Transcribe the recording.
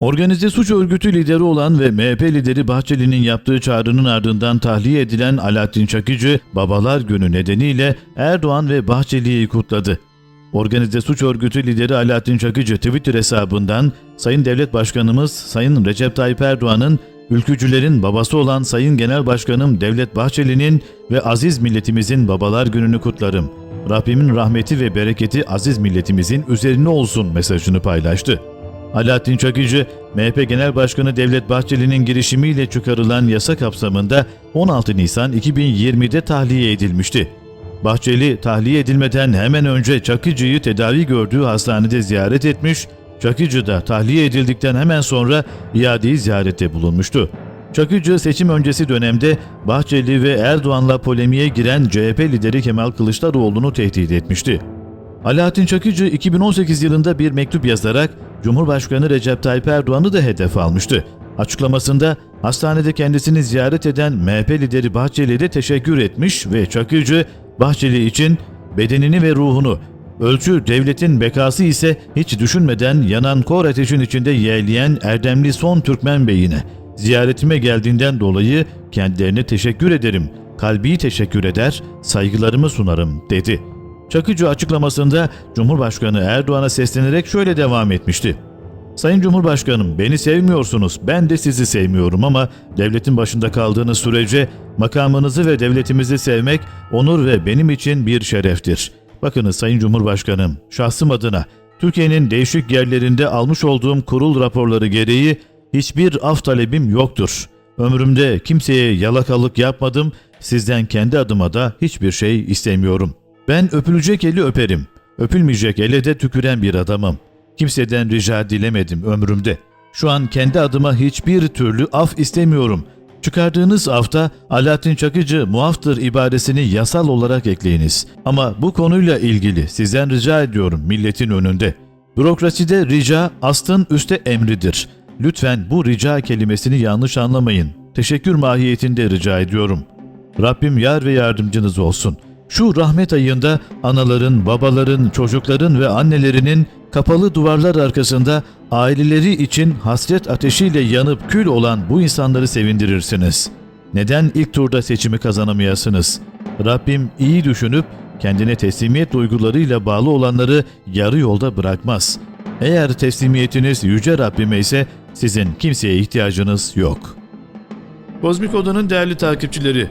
Organize suç örgütü lideri olan ve MHP lideri Bahçeli'nin yaptığı çağrının ardından tahliye edilen Alaaddin Çakıcı, Babalar Günü nedeniyle Erdoğan ve Bahçeli'yi kutladı. Organize suç örgütü lideri Alaaddin Çakıcı Twitter hesabından Sayın Devlet Başkanımız Sayın Recep Tayyip Erdoğan'ın ülkücülerin babası olan Sayın Genel Başkanım Devlet Bahçeli'nin ve aziz milletimizin Babalar Günü'nü kutlarım. Rabbimin rahmeti ve bereketi aziz milletimizin üzerine olsun mesajını paylaştı. Alaaddin Çakıcı, MHP Genel Başkanı Devlet Bahçeli'nin girişimiyle çıkarılan yasa kapsamında 16 Nisan 2020'de tahliye edilmişti. Bahçeli tahliye edilmeden hemen önce Çakıcı'yı tedavi gördüğü hastanede ziyaret etmiş, Çakıcı da tahliye edildikten hemen sonra iadeyi ziyarette bulunmuştu. Çakıcı seçim öncesi dönemde Bahçeli ve Erdoğan'la polemiğe giren CHP lideri Kemal Kılıçdaroğlu'nu tehdit etmişti. Alaaddin Çakıcı 2018 yılında bir mektup yazarak Cumhurbaşkanı Recep Tayyip Erdoğan'ı da hedef almıştı. Açıklamasında hastanede kendisini ziyaret eden MHP lideri Bahçeli'ye de teşekkür etmiş ve Çakıcı Bahçeli için bedenini ve ruhunu, ölçü devletin bekası ise hiç düşünmeden yanan kor ateşin içinde yeğleyen Erdemli son Türkmen Bey'ine ziyaretime geldiğinden dolayı kendilerine teşekkür ederim, kalbi teşekkür eder, saygılarımı sunarım dedi. Çakıcı açıklamasında Cumhurbaşkanı Erdoğan'a seslenerek şöyle devam etmişti. Sayın Cumhurbaşkanım beni sevmiyorsunuz, ben de sizi sevmiyorum ama devletin başında kaldığınız sürece makamınızı ve devletimizi sevmek onur ve benim için bir şereftir. Bakınız Sayın Cumhurbaşkanım, şahsım adına Türkiye'nin değişik yerlerinde almış olduğum kurul raporları gereği hiçbir af talebim yoktur. Ömrümde kimseye yalakalık yapmadım, sizden kendi adıma da hiçbir şey istemiyorum. Ben öpülecek eli öperim, öpülmeyecek ele de tüküren bir adamım. Kimseden rica dilemedim ömrümde. Şu an kendi adıma hiçbir türlü af istemiyorum. Çıkardığınız afta Alaaddin Çakıcı muaftır ibaresini yasal olarak ekleyiniz. Ama bu konuyla ilgili sizden rica ediyorum milletin önünde. Bürokraside rica astın üste emridir. Lütfen bu rica kelimesini yanlış anlamayın. Teşekkür mahiyetinde rica ediyorum. Rabbim yar ve yardımcınız olsun. Şu rahmet ayında anaların, babaların, çocukların ve annelerinin kapalı duvarlar arkasında aileleri için hasret ateşiyle yanıp kül olan bu insanları sevindirirsiniz. Neden ilk turda seçimi kazanamayasınız? Rabbim iyi düşünüp kendine teslimiyet duygularıyla bağlı olanları yarı yolda bırakmaz. Eğer teslimiyetiniz yüce Rabbime ise sizin kimseye ihtiyacınız yok. Kozmik Oda'nın değerli takipçileri,